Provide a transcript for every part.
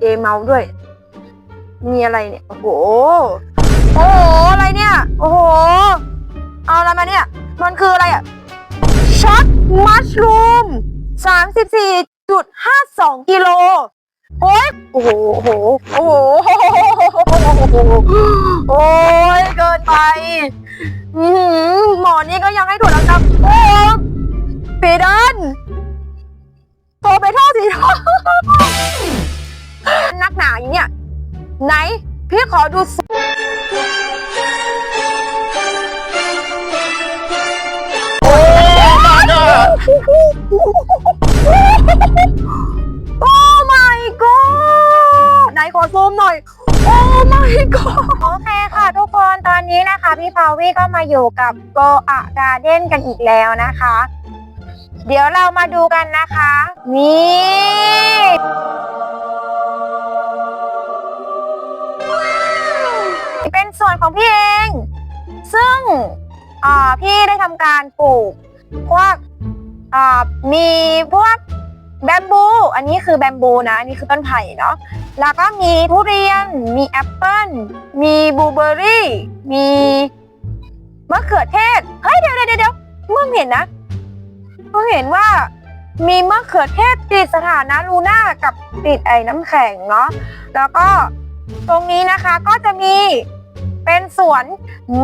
เอเมาด้วย มีอะไรเนี่ย โอ้โห โอ้โห อะไรเนี่ย โอ้โห เอาอะไรมาเนี่ย มันคืออะไรอะช็อตมัชรูมสามสิบสี่จุดห้าสองกิโลโอ้ยโอ้โห โอ้โห โอ้โห โอ้ยเกินไปหมอนี่ก็ยังให้ตรวแล้วครับโอ้ปีดันโทรไปท่อสีทอง นักหนาอย่างเนี่ยไหน พี่ขอดูสิโอ้โอ้ my god ไหนขอซูมหน่อย โอ้ my god โอเคค่ะทุกคนตอนนี้นะคะ พี่พาวี่ก็มาอยู่กับโกอะการ์เด้นกันอีกแล้วนะคะ เดี๋ยวเรามาดูกันนะคะ นี่ ส่วนของพี่เอง ซึ่งพี่ได้ทำการปลูกพวกมีพวกแบมบู อันนี้คือแบมบูนะ อันนี้คือต้นไผ่เนาะ แล้วก็มีทุเรียน มีแอปเปิ้ล มีบลูเบอร์รี่ มีมะเขือเทศ เฮ้ยเดี๋ยวเดี๋ยวเดี๋ยวเมื่อเห็นนะเพิ่งเห็นว่ามีมะเขือเทศติดสถานะลูน่ากับติดไอ้น้ำแข็งเนาะ แล้วก็ตรงนี้นะคะก็จะมี เป็นสวน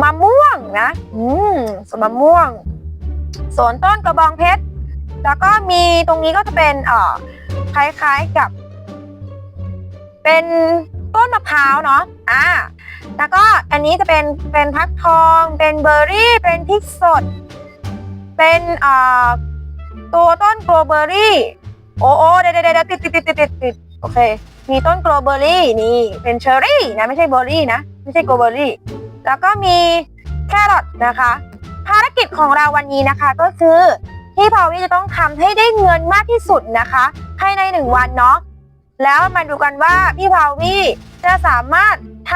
มะม่วงนะอืมสวนมะม่วง สวนต้นกระบองเพชร แล้วก็มีตรงนี้ก็จะเป็นเอ่อคล้ายๆกับ เป็นต้นมะพร้าวเนาะอ่าแล้วก็อันนี้จะเป็นเป็นพักทอง เป็นเบอร์รี่ เป็นพริกสด เป็นเอ่อตัวต้นโกลเบอร์รี่ โอ้โอ้เดี๋ยวเดี๋ยวเดี๋ยวติดติดติดติดติดติดโอเค มีต้นโกลเบอร์รี่นี่ เป็นเชอร์รี่นะไม่ใช่เบอร์รี่นะ ไม่ใช่โกเบอรี่ แล้วก็มีแครอทนะคะ ภารกิจของเราวันนี้นะคะก็คือที่พาวิจะต้องทำให้ได้เงินมากที่สุดนะคะภายในหนึ่งวันเนาะแล้วมาดูกันว่าพี่พาวีจะสามารถท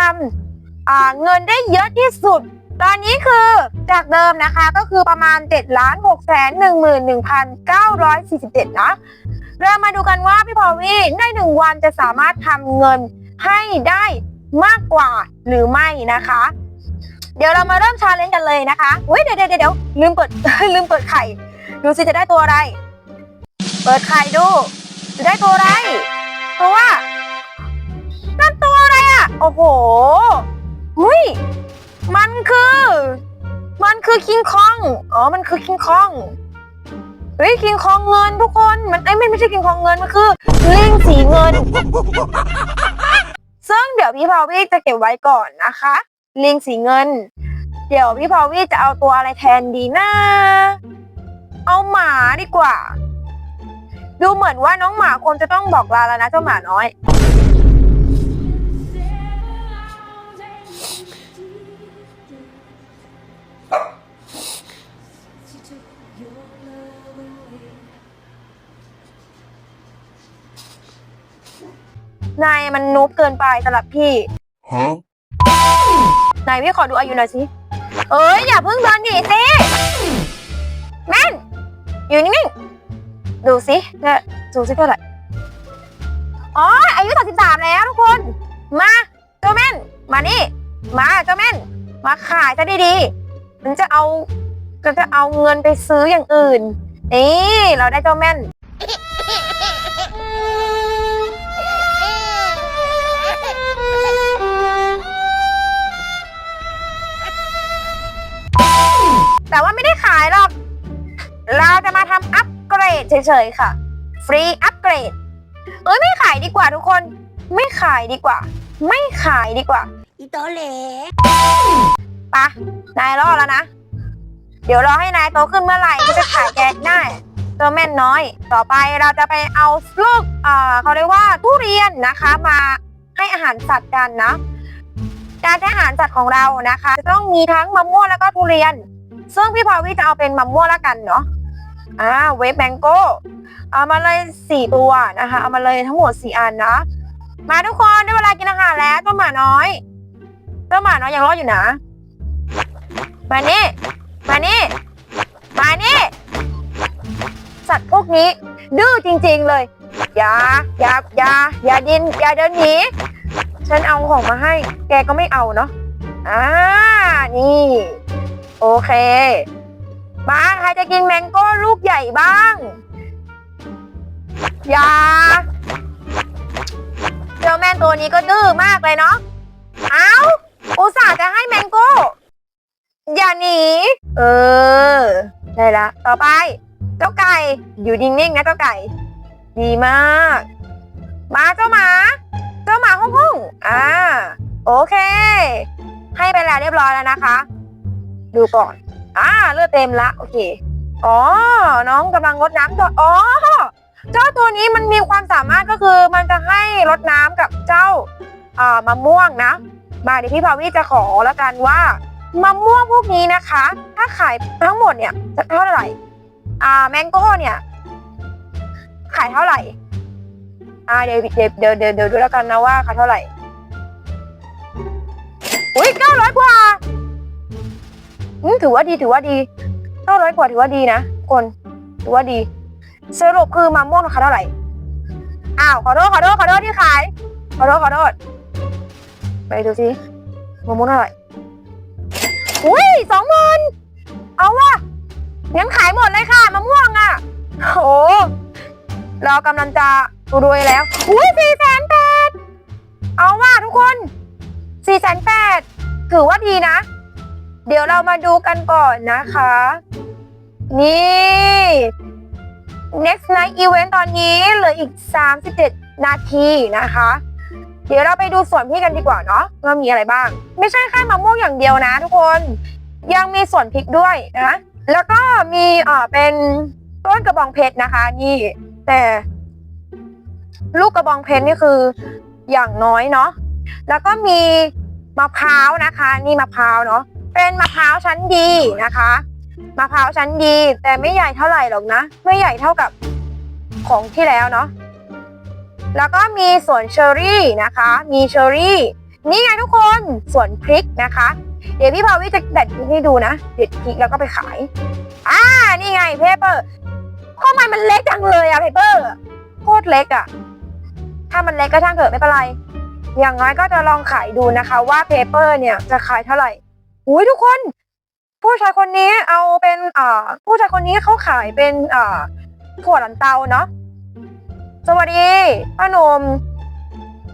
ำเงินได้เยอะที่สุด ตอนนี้คือจากเดิมนะคะก็คือประมาณ7ล้าน6แสน1 1 9 4 7นะเรามาดูกันว่าพี่พาวีในหนึ่งวันจะสามารถทำเงินให้ได้ มากกว่าหรือไม่นะคะ เดี๋ยวเรามาเริ่มชาเลนจ์กันเลยนะคะเฮ้ยเดี๋ยวเดี๋ยวเดี๋ยวลืมเปิดลืมเปิดไข่ดูสิจะได้ตัวอะไร เปิดไข่ดู จะได้ตัวอะไรเพราะว่านั่นตัวอะไรอะ โอ้โหหุยมันคือ มันคือคิงคอง อ๋อ มันคือคิงคอง เฮ้ย คิงคองเงินทุกคน มันไอ้ไม่ไม่ใช่คิงคองเงิน มันคือลิงสีเงิน ซึ่งเดี๋ยวพี่พาวี่จะเก็บไว้ก่อนนะคะ ลิงสีเงิน เดี๋ยวพี่พาวี่จะเอาตัวอะไรแทนดีนะเอาหมาดีกว่า ดูเหมือนว่าน้องหมาคงจะต้องบอกลาแล้วนะเจ้าหมาน้อย นายมันนูบเกินไปสำหรับพี่ Huh? นายพี่ขอดูอายุหน่อยสิ เอ้ยอย่าเพิ่งเดินหนีสิแม่น อยู่นิ่งๆ ดูสิเนี่ยดูสิเท่าไหร่อ๋ออายุ 33 แล้วทุกคน มาเจ้าแม่น มานี่ มาเจ้าแม่น มาขายจะดีๆ มันจะเอาจะจะเอาเงินไปซื้ออย่างอื่น นี่ เราได้เจ้าแม่น แต่ว่าไม่ได้ขายหรอก เราจะมาทำอัปเกรดเฉยๆค่ะ ฟรีอัปเกรด เอ้ยไม่ขายดีกว่าทุกคน ไม่ขายดีกว่า ไม่ขายดีกว่า อีโตเหลปะนายรอดแล้วนะ เดี๋ยวรอให้นายโตขึ้นเมื่อไหร่ก็จะขายแกได้ตัวแม่นน้อย ต่อไปเราจะไปเอาลูกเอ่อเขาเรียกว่าทุเรียนนะคะ มาให้อาหารสัตว์กันนะ การให้อาหารสัตว์ของเรานะคะ จะต้องมีทั้งมะม่วงแล้วก็ทุเรียน ซึ่งพี่พาวิจะเอาเป็นมะม่วงแล้วกันเนาะอ่าเวฟแมงโก้เอามาเลยสี่ตัวนะคะ เอามาเลยทั้งหมดสี่อันนะมาทุกคนได้เวลากินอาหารแล้วเจ้าหมาน้อยเจ้าหมาน้อยยังรอดอยู่นะมานี่มานี่มานี่สัตว์พวกนี้ ดื้อจริง ๆเลยอย่าอย่าอย่าอย่าดินอย่าเดินหนีฉันเอาของมาให้ แกก็ไม่เอาเนาะอ่านี่ โอเค มาใครจะกินแมงโก้ลูกใหญ่บ้าง อย่าเจ้าแม่นตัวนี้ก็ดื้อมากเลยเนาะ เอาอุตส่าห์จะให้แมงโก้ อย่าหนี เออ ได้ละ ต่อไป เจ้าไก่ อยู่นิ่งๆนะเจ้าไก่ ดีมาก มาเจ้าหมา เจ้าหมาห้องห้องอ่า โอเค ให้ไปแล้วเรียบร้อยแล้วนะคะ ดูก่อน อ่าเลือดเต็มละ โอเค อ๋อ น้องกำลังรดน้ำตัวอ๋อ เจ้าตัวนี้มันมีความสามารถก็คือมันจะให้รดน้ำกับเจ้าอ่ามะม่วงนะ มาเดี๋ยวพี่พาวิจะขอแล้วกันว่ามะม่วงพวกนี้นะคะ ถ้าขายทั้งหมดเนี่ยจะเท่าไหร่ อ่าแมงโก้เนี่ย ขายเท่าไหร่ อ่าเดี๋ยวเดี๋ยวเดี๋ยวเดี๋ยวเดี๋ยวดูแล้วกันนะว่าขายเท่าไหร่อุ้ยเก้าร้อยกว่า อืมถือว่าดีถือว่าดีเก้าร้อยกว่าถือว่าดีนะคนถือว่าดี สรุปคือมะม่วงราคาเท่าไหร่อ้าวขอโทษขอโทษขอโทษที่ขายขอโทษขอโทษไปดูสิมะม่วงเท่าไหร่อุ้ยสองหมื่นเอาว่ะงั้นขายหมดเลยค่ะมะม่วงอะโอ้เรากำลังจะรวยแล้ว อุ้ยสี่แสนแปดเอาว่ะทุกคนสี่แสนแปดถือว่าดีนะ เดี๋ยวเรามาดูกันก่อนนะคะ นี่ next night event ตอนนี้เหลืออีก 37 นาทีนะคะ เดี๋ยวเราไปดูส่วนพี่กันดีกว่าเนาะว่ามีอะไรบ้าง ไม่ใช่แค่มะม่วงอย่างเดียวนะทุกคน ยังมีส่วนพริกด้วยนะ แล้วก็มีเอ่อเป็นต้นกระบองเพชรนะคะ นี่ แต่ ลูกกระบองเพชรนี่คืออย่างน้อยเนาะแล้วก็มีมะพร้าวนะคะ นี่มะพร้าวเนาะ เป็นมะพร้าวชั้นดีนะคะมะพร้าวชั้นดี แต่ไม่ใหญ่เท่าไหร่หรอกนะ ไม่ใหญ่เท่ากับของที่แล้วเนาะแล้วก็มีสวนเชอรี่นะคะ มีเชอร์รี่ นี่ไงทุกคนสวนพริกนะคะ เดี๋ยวพี่พาวิจะเด็ดพริกให้ดูนะ เด็ดพริกแล้วก็ไปขายอ่านี่ไงเพเปอร์ทำไมมันเล็กจังเลยอะเพเปอร์โคตรเล็กอะถ้ามันเล็กก็ช่างเถอะไม่เป็นไร อย่างน้อยก็จะลองขายดูนะคะว่าเพเปอร์เนี่ยจะขายเท่าไหร่ อุ้ยทุกคน ผู้ชายคนนี้เอาเป็นอ่าผู้ชายคนนี้เขาขายเป็นอ่าถั่วลันเตาเนาะสวัสดีป้าหนม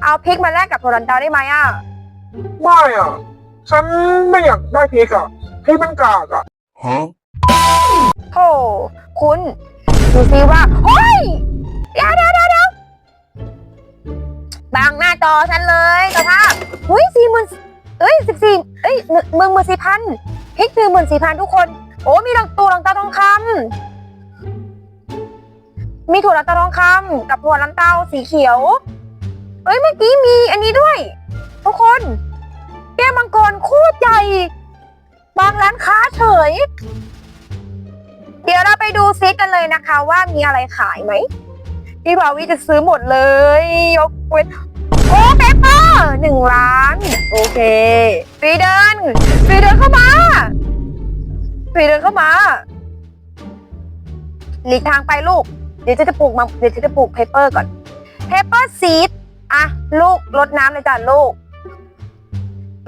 เอาพริกมาแลกกับถั่วลันเตาได้ไหมอะไม่อะ ฉันไม่อยากได้พริกอะพริกมันกากอะ Huh? โธ่คุณดูซิว่าเฮ้ยเดี๋ยวเดี๋ยวเดี๋ยวเดี๋ยวบังหน้าจอฉันเลยสภาพเฮ้ยสี่หมื่น เอ้ยสิบสี่เอ้ยหนึ่งหมื่นหมื่นสี่พันพริกหนึ่งหมื่นสี่พันทุกคน โอ้มีดอกตัวลังตาทองคำมีถั่วลันเตาทองคำกับถั่วลันเตาสีเขียว เอ้ยเมื่อกี้มีอันนี้ด้วย ทุกคน แก้วมังกรโคตรใหญ่ บางร้านค้าเฉย เดี๋ยวเราไปดูซิกันเลยนะคะ ว่ามีอะไรขายไหมพี่บาวิจะซื้อหมดเลย ยกเว้นโอ้เปเปอร์ หนึ่งล้าน โอเคฟีเดินฟีเดินเข้ามาฟีเดินเข้ามาหลีกทางไปลูก เดี๋ยวจะปลูกมาเดี๋ยวจะปลูกเพเปอร์ก่อนเพเปอร์ซีดอะลูกรดน้ำเลยจ้ะลูก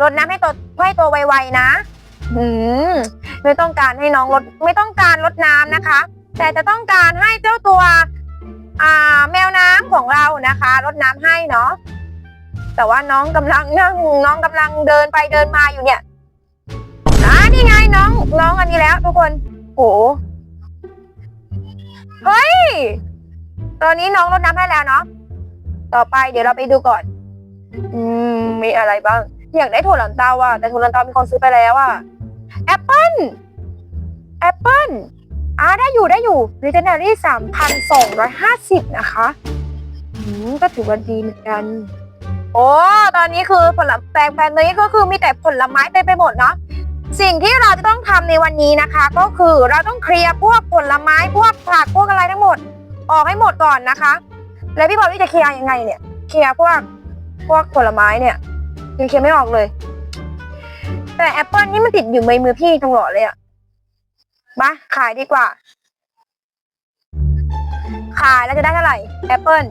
รดน้ำให้โตให้โตไวๆนะอืมไม่ต้องการให้น้องลดไม่ต้องการลดน้ำนะคะ แต่จะต้องการให้เจ้าตัว อ่า แมวน้ำของเรานะคะลดน้ำให้เนาะ แต่ว่าน้องกำลังนั่งน้องกำลังเดินไปเดินมาอยู่เนี่ยอ่านี่ไงน้องน้องอันนี้แล้ว ทุกคนโหเฮ้ยตอนนี้น้องลดน้ำให้แล้วเนาะต่อไปเดี๋ยวเราไปดูก่อน อืมมีอะไรบ้าง อยากได้ถั่วลันเตาอะแต่ถั่วลันเตามีคนซื้อไปแล้วอะแอปเปิลแอปเปิลอ่าได้อยู่ได้อยู่ r e g e n a r y 3,250นสองร้อยห้าสิบนะคะ อืมก็ถือว่าดีเหมือนกัน อ้ตอนนี้คือผลแปลงแปลงนี้ก็คือมีแต่ผลไม้เต็มไปหมดเนาะสิ่งที่เราจะต้องทำในวันนี้นะคะ ก็คือเราต้องเคลียร์พวกผลไม้พวกผักพวกอะไรทั้งหมด ออกให้หมดก่อนนะคะ แล้วพี่บอลวี่จะเคลียร์ยังไงเนี่ยเคลียร์พวกพวกผลไม้เนี่ยยังเคลียร์ไม่ออกเลย แต่แอปเปิลนี่มันติดอยู่ในมือพี่ตลอดเลยอะมาขายดีกว่า ขายแล้วจะได้เท่าไหร่แอปเปิล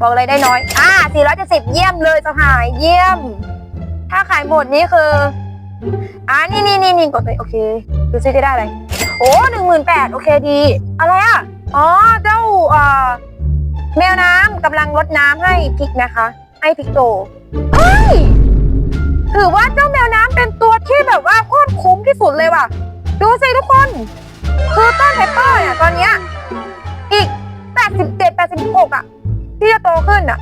บอกเลยได้น้อย อ่า470 เยี่ยมเลยสหาย เยี่ยม ถ้าขายหมดนี่คือ อ่านี่นี่นี่นี่กดไปโอเค ดูซิจะได้อะไร โอ้หนึ่งหมื่นแปดโอเคดี อะไรอะ อ๋อ เจ้าอ่อแมวน้ำกำลังรดน้ำให้พริกนะคะ ให้พริกโตเฮ้ย ถือว่าเจ้าแมวน้ำเป็นตัวที่แบบว่าโคตรคุ้มที่สุดเลยว่ะ ดูสิทุกคน คือต้นเพปเปอร์เนี่ยตอนเนี้ยอีก87 86อะ ที่จะโตขึ้นอะ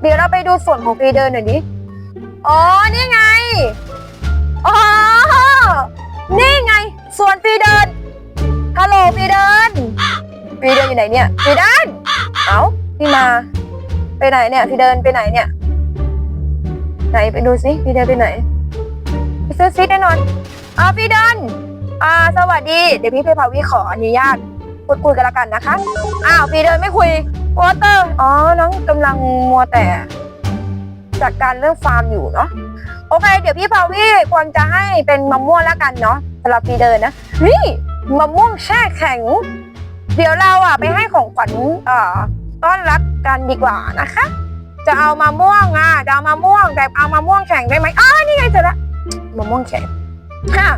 เดี๋ยวเราไปดูส่วนของฟรีเดินหน่อยดิอ๋อ นี่ไง อ๋อ นี่ไง ส่วนฟรีเดินฮัลโหลฟรีเดินฟรีเดินอยู่ไหนเนี่ยฟรีเดิน เอ้าพี่มา ไปไหนเนี่ยฟรีเดินไปไหนเนี่ย ไหนไปดูสิฟรีเดินไปไหนไปซื้อซิแน่นอนอ่าฟรีเดินอ่าสวัสดี เดี๋ยวพี่เพพาวิขออนุญาตพูดคุยกันละกันนะคะ อ้าวฟรีเดินไม่คุย วอเตอร์อ๋อ น้องกำลังมัวแต่จัดการเรื่องฟาร์มอยู่เนาะโอเค เดี๋ยวพี่พาวิควรจะให้เป็นมะม่วงแล้วกันเนาะสำหรับฟรีเดินนะ นี่มะม่วงแช่แข็ง เดี๋ยวเราอะไปให้ของขวัญเอ่อต้อนรับกันดีกว่านะคะ จะเอามะม่วงอะจะเอามะม่วงแต่เอามะม่วงแข็งได้ไหมอ้านี่ไงเจอละมะม่วงแข็งค่ะ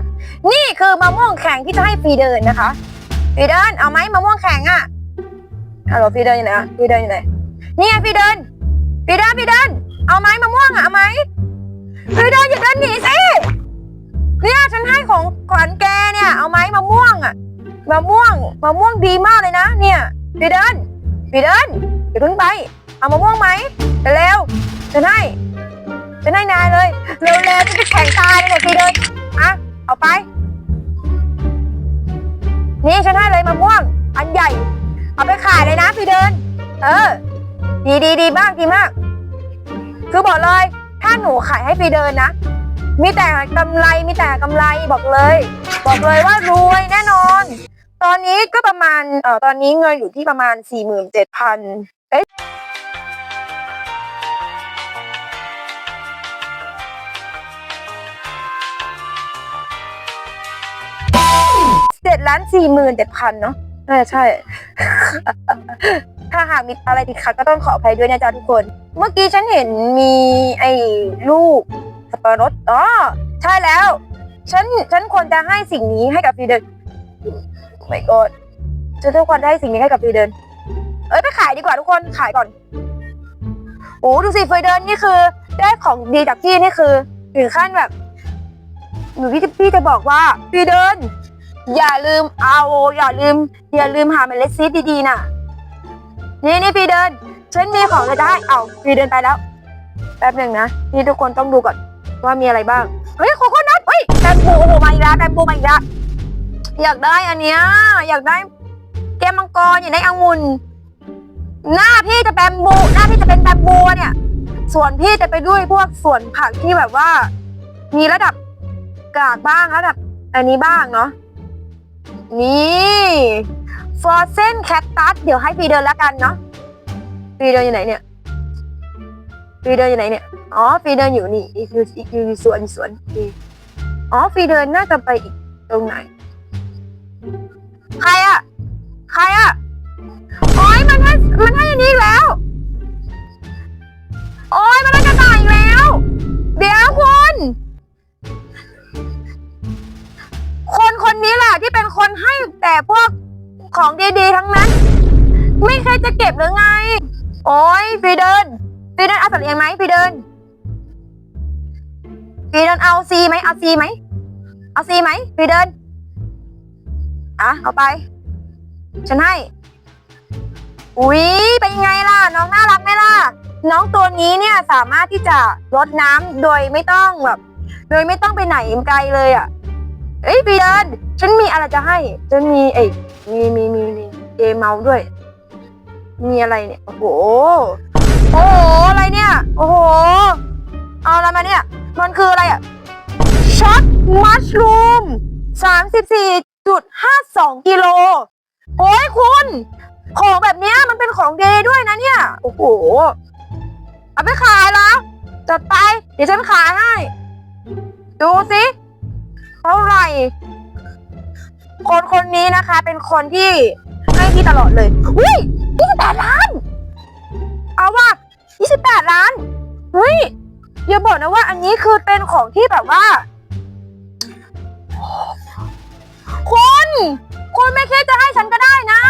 นี่คือมะม่วงแข็งที่จะให้ฟรีเดินนะคะฟรีเดินเอาไหมมะม่วงแข็งอะ ฮัลโหลฟรีเดินอยู่ไหนอะฟรีเดินอยู่ไหนนี่ไงฟรีเดินฟรีเดินฟรีเดิน เอาไหมมะม่วงอะเอาไหมฟรีเดินอย่าเดินหนีสิเนี่ยฉันให้ของขวัญแกเนี่ย เอาไหมมะม่วงอะมะม่วงมะม่วงดีมากเลยนะ เนี่ยพี่เดินพี่เดินอย่าเพิ่งไป เอามะม่วงไหมเร็วๆจะให้จะให้นายเลยเร็วๆจะไปแข่งตายเลยพี่เดินอะเอาไป นี่ฉันให้เลยมะม่วง อันใหญ่ เอาไปขายเลยนะพี่เดิน เออ ดีดีดีมากดีมาก คือบอกเลย ถ้าหนูขายให้พี่เดินนะ มีแต่กำไรมีแต่กำไรบอกเลย บอกเลยว่ารวยแน่นอน ตอนนี้ก็ประมาณเอ่อตอนนี้เงินอยู่ที่ประมาณสี่หมื่นเจ็ดพันเอ๊ะเจ็ดล้านสี่หมื่นเจ็ดพันเนาะ น่ใช่ ถ้าหากมีอะไรติดขัดก็ต้องขออภัยด้วยนะจ๊ะทุกคน เมื่อกี้ฉันเห็นมีไอ้ลูกสับปะรดอ๋อใช่แล้ว ฉันฉันควรจะให้สิ่งนี้ให้กับฟีเดินไม่กดฉันทุกคนได้สิ่งนี้ให้กับฟีเดิน เอ้ยไปขายดีกว่าทุกคนขายก่อนโอ้ดูสิฟรีเดินนี่คือ ได้ของดีจากพี่นี่คือ ถึงขั้นแบบหนูพี่จะพี่จะบอกว่าฟีเดิน อย่าลืมเอาอย่าลืม อย่าลืมหาเมล็ดซีดดีๆน่ะ นี่นี่ฟรีเดิน ฉันมีของจะให้เอาฟรีเดินไปแล้ว แป๊บหนึ่งนะ นี่ทุกคนต้องดูก่อนว่ามีอะไรบ้าง เฮ้ยโคโคนัทเฮ้ยแบมบูโอ้โหมาอีกแล้วแบมบูมาอีกแล้วอยากได้อันเนี้ยอยากได้แก้มังกรอยากได้องุ่นหน้าพี่จะแบมบูหน้าพี่จะเป็นแบมบูเนี่ย ส่วนพี่จะไปด้วยพวกส่วนผักที่แบบว่า มีระดับกากบ้างระดับอันนี้บ้างเนาะ นี่ฟอร์เซนแคตตัสเดี๋ยวให้ปีเดินแล้วกันเนาะปีเดินอยู่ไหนเนี่ยปีเดินอยู่ไหนเนี่ยอ๋อปีเดินอยู่นี่อีกอยู่อีกอยู่สวนสวนอ๋อปีเดินน่าจะไปอีกตรงไหน ซีไหมเอาซีไหมเอาซีไหมฟีเดินอะเอาไป ฉันให้ อุ๊ยเป็นยังไงล่ะ น้องน่ารักไหมล่ะ น้องตัวนี้เนี่ยสามารถที่จะรดน้ำโดยไม่ต้องแบบโดยไม่ต้องไปไหนไกลเลยอะ เอ้ยพี่เดินฉันมีอะไรจะให้ ฉันมีเอ้ยมีมีมีมีเอเมาส์ด้วย มีอะไรเนี่ย โอ้โห โอ้โห อะไรเนี่ย โอ้โห เอาอะไรมาเนี่ย มันคืออะไรอะ ช็อตมัชรูมสามสิบสี่จุดห้าสองกิโล โอ้ยคุณ ของแบบนี้มันเป็นของเดย์ด้วยนะเนี่ย โอ้โห เอาไปขายแล้วจัดไป เดี๋ยวฉันขายให้ ดูสิเท่าไหร่ คนคนนี้นะคะ เป็นคนที่ให้พี่ตลอดเลย อุ้ย28 ล้าน เอาว่ะ28 ล้าน เฮ้ยอย่าบอกนะว่าอันนี้คือเป็นของที่แบบว่า คุณไม่คิดจะให้ฉันก็ได้นะ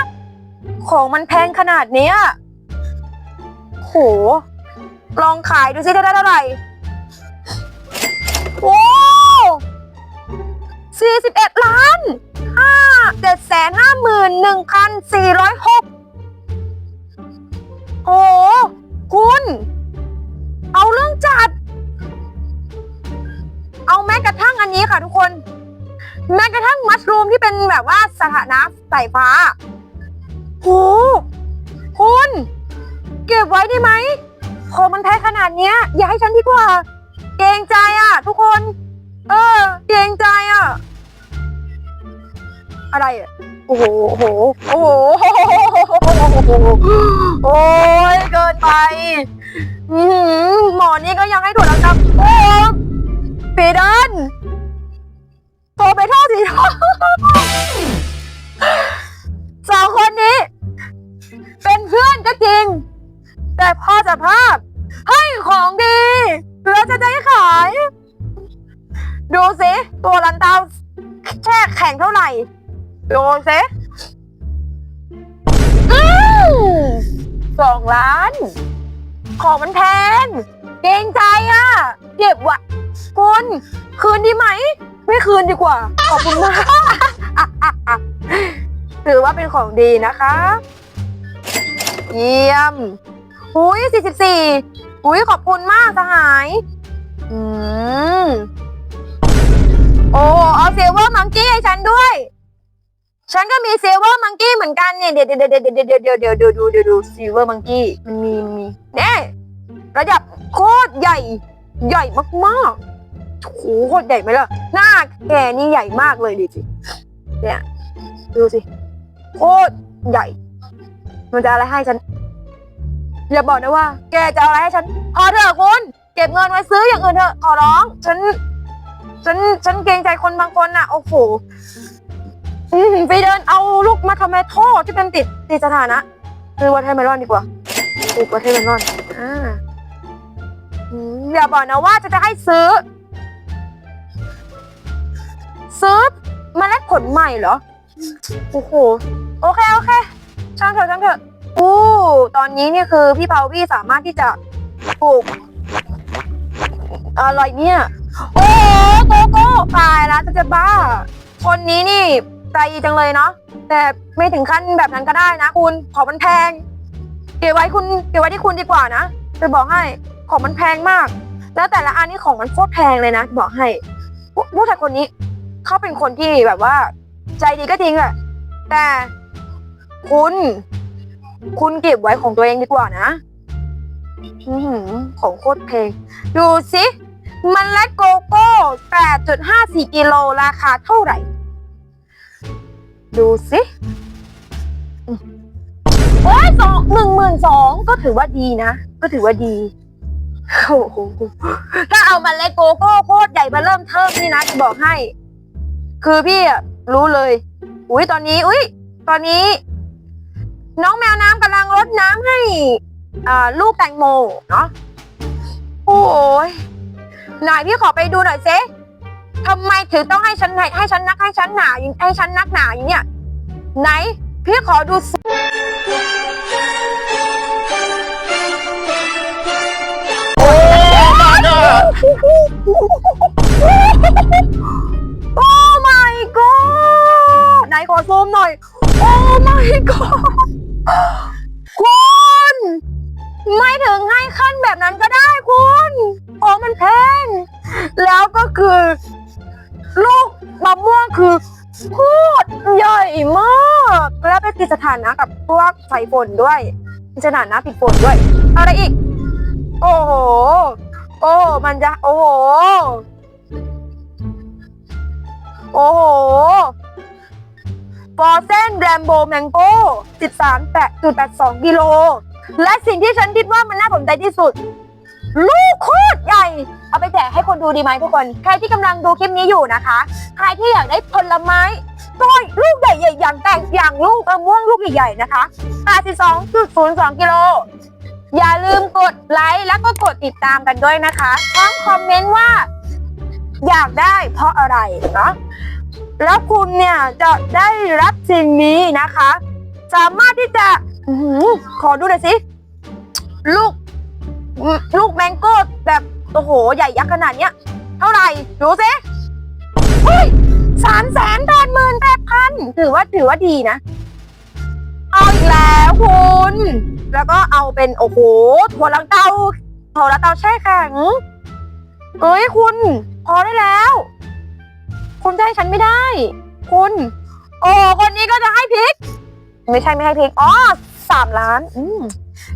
ของมันแพงขนาดเนี้ยโห ลองขายดูซิจะได้เท่าไหร่ โอ้สี่สิบเอ็ดล้านห้าเจ็ดแสนห้าหมื่นหนึ่งพันสี่ร้อยหกโอ้คุณ เอาเรื่องจัด เอาแม้กระทั่งอันนี้ค่ะทุกคน แม้กระทั่งมัชรูมที่เป็นแบบว่าสถานะสายฟ้าโหคุณเก็บไว้ได้ไหมของมันแพงขนาดเนี้ย อย่าให้ฉันดีกว่า เกรงใจอะ ทุกคน เออ เกรงใจอะ อะไรอะ โอ้โห โอ้โห โอ้โห โอ้ยเกินไปอือหือหมอนี่ก็ยังให้ตรวจแล้วจับโอ้ปีเดัน โทรไปโทษสีทองสองคนนี้ เป็นเพื่อนก็จริง แต่พ่อสภาพ ให้ของดีแล้วจะได้ขาย ดูสิตัวลันเตาแช่แข็งเท่าไหร่ ดูสิสองล้าน ของมันแพงเกรงใจอะ เก็บวะคุณ คืนดีไหม ไม่คืนดีกว่า ขอบคุณมาก ถือว่าเป็นของดีนะคะ เยี่ยม อุ้ย44 อุ้ยขอบคุณมากสหาย อืม โอ้ เอาเซเวอร์มังกี้ให้ฉันด้วย ฉันก็มีเซเวอร์มังกี้เหมือนกันเนี่ย เดี๋ยวเดี๋ยวเดี๋ยวเดี๋ยวเดี๋ยวเดี๋ยวเดี๋ยวดูดูดูดูซิลเวอร์มังกี้มันมีมีเนี่ยระดับโคตรใหญ่ ใหญ่มากๆ โอ้โหโคตรใหญ่ไหมล่ะ หน้าแกนี่ใหญ่มากเลยดิสิเนี่ยดูสิโคตรใหญ่ มันจะอะไรให้ฉัน อย่าบอกนะว่า แกจะเอาอะไรให้ฉันพอเถอะคุณ เก็บเงินไว้ซื้ออย่างอื่นเถอะขอร้อง ฉัน ฉัน ฉันเกรงใจคนบางคนน่ะ โอ้โหไปเดินเอาลูกมาทำไมโทษที่เป็นติดติดสถานะซื้อวัตเทอร์เมลอนดีกว่าปลูกวัตเทอร์เมลอน อ่าอย่าบอกนะว่าจะจะให้ซื้อ ซื้อเมล็ดผลใหม่เหรอ โอ้โห โอเค โอเค ช่างเถอะช่างเถอะอู้ตอนนี้เนี่ยคือพี่เปาพี่สามารถที่จะปลูกอะไรเนี่ย โอ้โกโก้ตายแล้วจะจะบ้า คนนี้นี่ใจดีจังเลยเนาะ แต่ไม่ถึงขั้นแบบนั้นก็ได้นะคุณ ของมันแพง เก็บไว้คุณ เก็บไว้ที่คุณดีกว่านะ จะบอกให้ ของมันแพงมาก แล้วแต่ละอันนี่ของมันโคตรแพงเลยนะ บอกให้ผู้ผู้ชายคนนี้ เขาเป็นคนที่แบบว่า ใจดีก็จริงแหละแต่คุณ คุณเก็บไว้ของตัวเองดีกว่านะอของโคตรเพลง ดูสิมันและโกโก้ 8.54 กิโลราคาเท่าไหร่ ดูสิโอ้ยสองหนึ่งหมื่นสองก็ถือว่าดีนะ ก็ถือว่าดีโอ้โหถ้าเอามันและโกโก้โคตรใหญ่มาเริ่มเทิมนี่นะจะบอกให้ คือพี่อะรู้เลย อุ้ยตอนนี้ อุ้ยตอนนี้ น้องแมวน้ำกำลังรดน้ำให้อ่าลูกแตงโมเนาะโอ้ยไหนพี่ขอไปดูหน่อยเซทำไมถึงต้องให้ฉันให้ให้ฉันนักให้ฉันหนาอยู่ให้ฉันนักหนาอยู่เนี่ยไหน พี่ขอดูสิโอ้ god ไหนขอซูมหน่อย โอ้ my god คุณ ไม่ถึงให้ขั้นแบบนั้นก็ได้คุณโอ้มันแพง แล้วก็คือ ลูกมะม่วงคือพูดใหญ่มาก แล้วไปติดสถานะกับพวกใส่ฝนด้วยสถานะปิดฝนด้วย อะไรอีก โอ้โห โอ้ มันจะ โอ้โห โอ้โห ฟอร์เซนแรมโบแมงโก้13.82กิโล และสิ่งที่ฉันคิดว่ามันน่าสนใจที่สุด ลูกโคตรใหญ่ เอาไปแจกให้คนดูดีไหมทุกคน ใครที่กำลังดูคลิปนี้อยู่นะคะ ใครที่อยากได้ผลไม้ต้อยลูกใหญ่ๆอย่างแตงอย่างลูกมะม่วงลูกใหญ่ๆนะคะ82.02กิโลอย่าลืมกดไลค์แล้วก็กดติดตามกันด้วยนะคะพร้อมคอมเมนต์ว่า อยากได้เพราะอะไรเนาะ แล้วคุณเนี่ยจะได้รับสิ่งนี้นะคะ สามารถที่จะอขอดูหน่อยสิ ลูก ลูกแมงโก้แบบโอ้โห ใหญ่ยักษ์ขนาดเนี้ย เท่าไหร่ดูสิเฮ้ยสามแสนแปดหมื่นแปดพันถือว่าถือว่าดีนะ เอาอีกแล้วคุณ แล้วก็เอาเป็น โอ้โหถั่วลังเตาถั่วลังเตาแช่แข็งเอ้ยคุณ พอได้แล้ว คุณจะให้ฉันไม่ได้ คุณ โอ้คนนี้ก็จะให้พริก ไม่ใช่ไม่ให้พริกอ๋อสามล้านอืม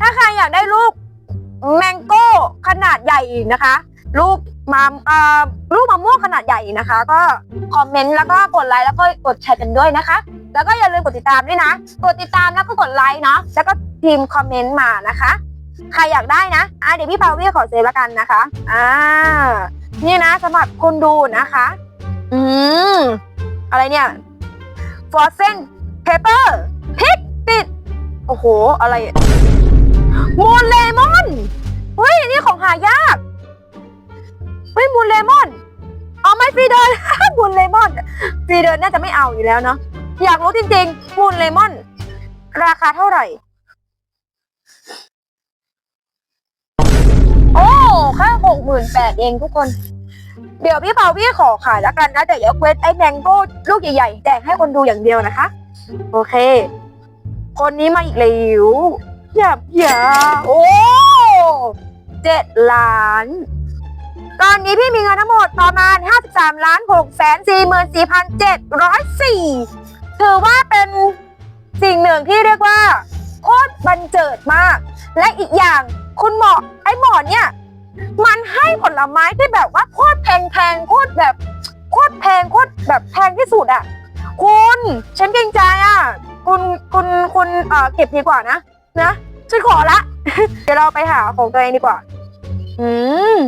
ถ้าใครอยากได้ลูกแมงโก้ขนาดใหญ่นะคะ ลูกมาเอ่อลูกมะม่วงขนาดใหญ่นะคะ ก็คอมเมนต์แล้วก็กดไลค์แล้วก็กดแชร์กันด้วยนะคะ แล้วก็อย่าลืมกดติดตามด้วยนะ กดติดตามแล้วก็กดไลค์เนาะแล้วก็พิมพ์คอมเมนต์มานะคะ ใครอยากได้นะอะเดี๋ยวพี่พาวี่ขอเซฟแล้วกันนะคะอ่านี่นะสำหรับคนดูนะคะ อืม อะไรเนี่ยฟอร์เซนเพเปอร์พิกติด โอ้โห อะไรมูนเลมอนเฮ้ย นี่ของหายากเฮ้ยมูนเลมอน เอาไหม่ฟรีเดิน มูนเลมอนฟรีเดินน่าจะไม่เอาอยู่แล้วเนาะอยากรู้จริงๆมูนเลมอน ราคาเท่าไหร่โอ้แค่หกหมื่นแปดเองทุกคน เดี๋ยวพี่เปาพี่ขอขายแล้วกันนะแต่อยกเว้นไอ้แมงโก้ลูกใหญ่ๆแจกให้คนดูอย่างเดียวนะคะ โอเค คนนี้มาอีกแล้วหยับหยาโอ้เจ็ดล้าน ตอนนี้พี่มีเงินทั้งหมดประมาณ 53ล้าน6แสน44,704 ถือว่าเป็นสิ่งหนึ่งที่เรียกว่า โคตรบันเจิดมาก และอีกอย่างคุณหมอไอ้หมอเนี่ย มันให้ผลไม้ที่แบบว่าโคตรแพงแพงโคตรแบบโคตรแพงโคตรแบบแพงที่สุดอะคุณฉันเกรงใจอะคุณคุณคุณเอ่อเก็บดีกว่านะนะฉันขอละ เดี๋ยวเราไปหาของตัวเองดีกว่า อืม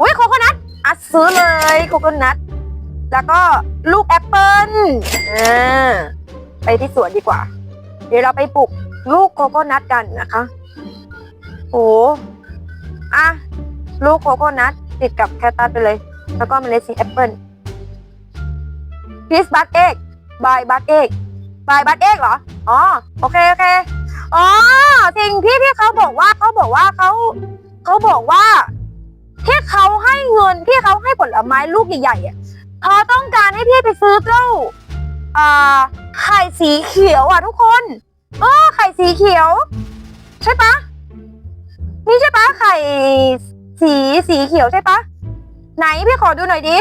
อุ้ยโคโคนัทอะซื้อเลยโคโคนัทแล้วก็ลูกแอปเปิ้ลอ่าไปที่สวนดีกว่า เดี๋ยวเราไปปลูกลูกโคโคนัทกันนะคะ โอ้ อะลูกโคโคนัทติดกับแคตตัสไปเลย แล้วก็เมล็ดสีแอปเปิ้ลพีซบัตเอ็กบายบัตเอ็กบายบัตเอ็กเหรอ อ๋อ โอเค โอเค อ๋อ สิ่งที่ที่เขาบอกว่าเขาบอกว่าเขาเขาบอกว่า ที่เขาให้เงินที่เขาให้ผลไม้ลูกใหญ่ๆอะเขาต้องการให้พี่ไปซื้อเจ้าอ่าไข่สีเขียวอะทุกคน เออไข่สีเขียว ใช่ปะ นี่ใช่ปะไข่สีสีเขียวใช่ปะไหนพี่ขอดูหน่อยดิ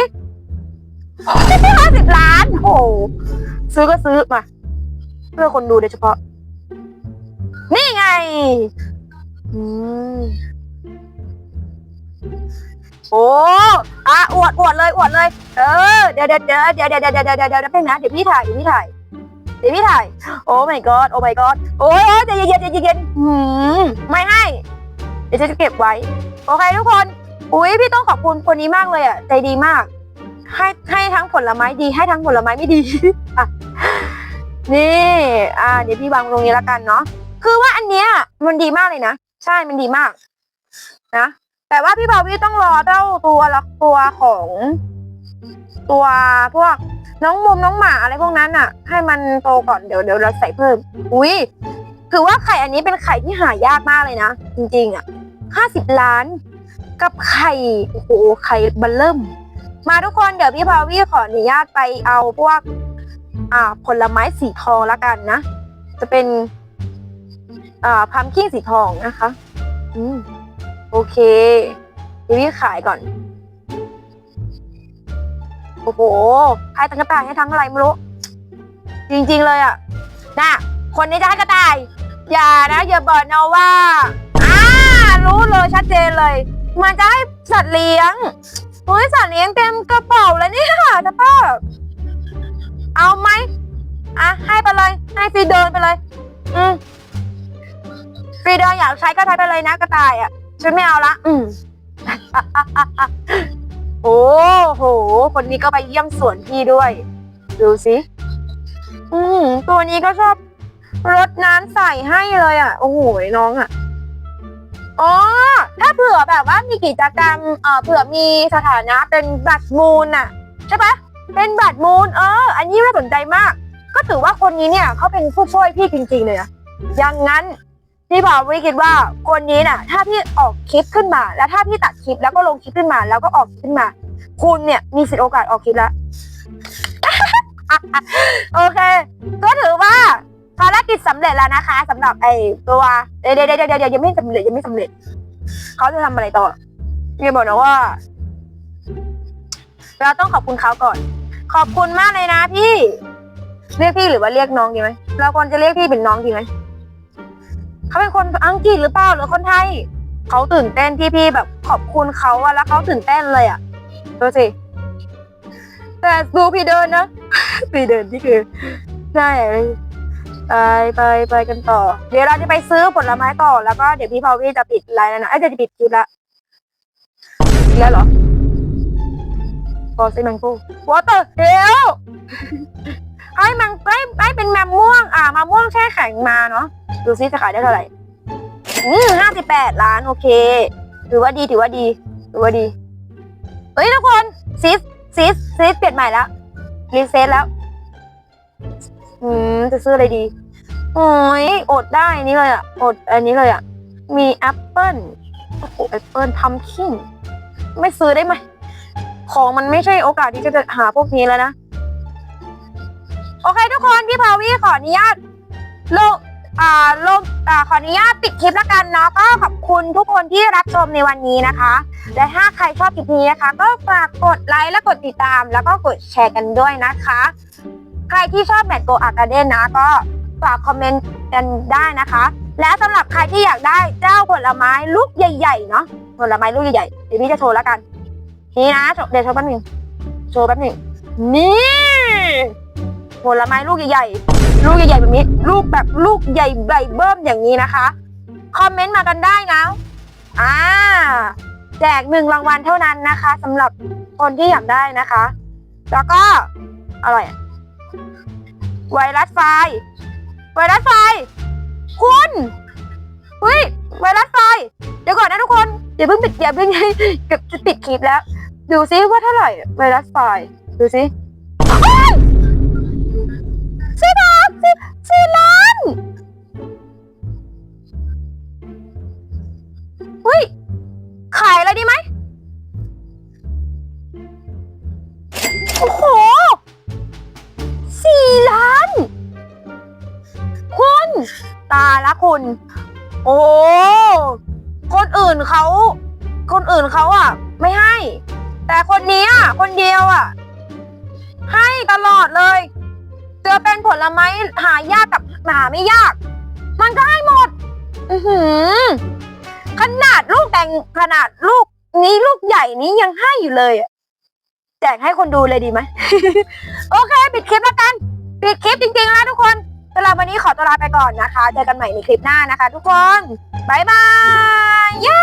ห้าสิบล้านโหซื้อก็ซื้อมา เพื่อคนดูโดยเฉพาะ นี่ไง อืมโอ้อะอวดอวดเลยอวดเลย เออ เดี๋ยวเดี๋ยวเดี๋ยวเดี๋ยวเดี๋ยวเดี๋ยวเดี๋ยวเดี๋ยวเดี๋ยวเดี๋ยวนะ เดี๋ยวพี่ถ่าย เดี๋ยวพี่ถ่าย เดี๋ยวพี่ถ่าย โอ้ my god โอ้ my god โอ้ยใจเย็นใจเย็นใจเย็นหืมไม่ให้เดี๋ยวฉันจะเก็บไว้ โอเคทุกคน อุ้ยพี่ต้องขอบคุณคนนี้มากเลยอะ ใจดีมาก ให้ให้ทั้งผลไม้ดี ให้ทั้งผลไม้ไม่ดีอะนี่ อ่า เดี๋ยวพี่วางตรงนี้แล้วกันเนาะ คือว่าอันเนี้ยมันดีมากเลยนะ ใช่ มันดีมาก นะ แต่ว่าพี่บาวี่ต้องรอเจ้าตัวละตัวของ ตัวพวกน้องมุมน้องหมาอะไรพวกนั้นอะ ให้มันโตก่อน เดี๋ยวเดี๋ยวเราใส่เพิ่ม อุ้ยถือว่าไข่อันนี้เป็นไข่ที่หายากมากเลยนะ จริง ๆ อะ ห้าสิบล้าน กับไข่โอ้โหไข่บันเริ่ม มาทุกคนเดี๋ยวพี่พาวี่ขออนุญาตไปเอาพวกอ่าผลไม้สีทองละกันนะ จะเป็นอ่าพัมคินสีทองนะคะ อืมโอเคเดี๋ยวพี่ขายก่อน โอ้โหขายตั้งกระต่ายให้ทั้งอะไรไม่รู้จริงๆเลยอะน่ะคนนี้จะให้กระต่าย อย่านะ อย่าบอกนะว่า รู้เลยชัดเจนเลย มันจะให้สัตว์เลี้ยงโอ้ยสัตว์เลี้ยงเต็มกระเป๋าแล้วเนี่ยจะป้าเอาไหมอะให้ไปเลย ให้ฟรีเดินไปเลย อืมฟรีเดินอยากใช้ก็ใช้ไปเลยนะกระต่ายอะฉันไม่เอาละ อืมโอ้โห คนนี้ก็ไปเยี่ยมสวนพี่ด้วย ดูสิอืมตัวนี้ก็ชอบรดน้ำใส่ให้เลยอะ โอ้โหน้องอะ อ๋อ ถ้าเผื่อแบบว่ามีกิจกรรมเอ่อเผื่อมีสถานะเป็นบัตรมูลน่ะใช่ปะเป็นบัตรมูลเออ อันนี้น่าสนใจมาก ก็ถือว่าคนนี้เนี่ยเขาเป็นผู้ช่วยพี่จริงๆเลยนะอย่างนั้นพี่บอกวิคิดว่าคนนี้น่ะ ถ้าพี่ออกคลิปขึ้นมา แล้วถ้าพี่ตัดคลิปแล้วก็ลงคลิปขึ้นมา แล้วก็ออกคลิปขึ้นมา คุณเนี่ยมีสิทธิโอกาสออกคลิปแล้วโอเค ก็ถือว่า ภารกิจสำเร็จแล้วนะคะสำหรับไอ้ตัวเดี๋ยวเดี๋ยวเดี๋ยวเดี๋ยวยังไม่สำเร็จยังไม่สำเร็จเขาจะทำอะไรต่อพี่บอกนะว่า เราต้องขอบคุณเขาก่อน ขอบคุณมากเลยนะพี่เรียกพี่หรือว่าเรียกน้องดีไหมเราควรจะเรียกพี่เป็นน้องดีไหมเขาเป็นคนอังกฤษหรือเปล่าหรือคนไทยเขาตื่นเต้นที่พี่แบบขอบคุณเขาอะแล้วเขาตื่นเต้นเลยอะดูสิแต่ดูพี่เดินนะพี่เดินนี่คือใช่ ไปไปไปกันต่อ เดี๋ยวเราจะไปซื้อผลไม้ต่อแล้วก็เดี๋ยวพี่พาวี่จะปิดไลน์แล้วนะเอ้ยจะปิดคลิปละอีกแล้วเหรอพอซิแมงโก้วอเตอร์เดี๋ยวให้มันให้ให้เป็นมะม่วง อ่ามะม่วงแช่แข็งมาเนาะดูซิจะขายได้เท่าไหร่อืมห้าสิบแปดล้านโอเค ถือว่าดีถือว่าดีถือว่าดีเฮ้ยทุกคนซิสซิสซิสเปลี่ยนใหม่แล้วรีเซ็ตแล้ว อืม จะซื้ออะไรดี โอ้ยอดได้อันนี้เลยอะ อดอันนี้เลยอะ มีแอปเปิลโอ้โหแอปเปิลทำคิงไม่ซื้อได้ไหม ของมันไม่ใช่โอกาสที่จะหาพวกนี้แล้วนะ โอเคทุกคนพี่พาวีขออนุญาตลงอ่าลงอ่าขออนุญาตปิดคลิปแล้วกันเนาะก็ขอบคุณทุกคนที่รับชมในวันนี้นะคะ และถ้าใครชอบคลิปนี้นะคะ ก็ฝากกดไลค์และกดติดตาม แล้วก็กดแชร์กันด้วยนะคะ ใครที่ชอบแมทโกอากาเดนนะก็ ฝากคอมเมนต์กันได้นะคะ และสำหรับใครที่อยากได้เจ้าผลไม้ลูกใหญ่ๆเนาะผลไม้ลูกใหญ่ๆเดี๋ยวพี่จะโชว์แล้วกัน นี่นะเดี๋ยวโชว์แป๊บนึงโชว์แป๊บนึงนี่ผลไม้ลูกใหญ่ๆลูกใหญ่ๆแบบนี้ ลูกแบบลูกใหญ่ใบเบิ้มอย่างนี้นะคะคอมเมนต์มากันได้นะอ่าแจกหนึ่งรางวัลเท่านั้นนะคะสำหรับคนที่อยากได้นะคะ แล้วก็อะไรอะไวรัสไฟ วรัสไฟ คุณเฮ้ยไวรัสไฟ เดี๋ยวก่อนนะทุกคนอย่าเพิ่งปิดอย่าเพิ่งเกือบจะปิดคลิปแล้ว ดูซิว่าเท่าไหร่ไวรัสไฟ ดูซิสี่บาทสี่สี่ล้านเฮ้ย ขายอะไรดีไหมโอ้โห คุณ โอ้คนอื่นเขาคนอื่นเขาอะ ไม่ให้ แต่คนนี้อะคนเดียวอะ ให้ตลอดเลยเจอเป็นผลไม้หายากกับหาไม่ยาก มันก็ให้หมด อือหือ ขนาดลูกแตงขนาดลูกนี้ลูกใหญ่นี้ยังให้อยู่เลยอะแจกให้คนดูเลยดีไหม โอเค ปิดคลิปแล้วกัน ปิดคลิปจริงๆแล้วทุกคน สำหรับวันนี้ขอตัวลาไปก่อนนะคะ เจอกันใหม่ในคลิปหน้านะคะ ทุกคน บ๊ายบาย เย้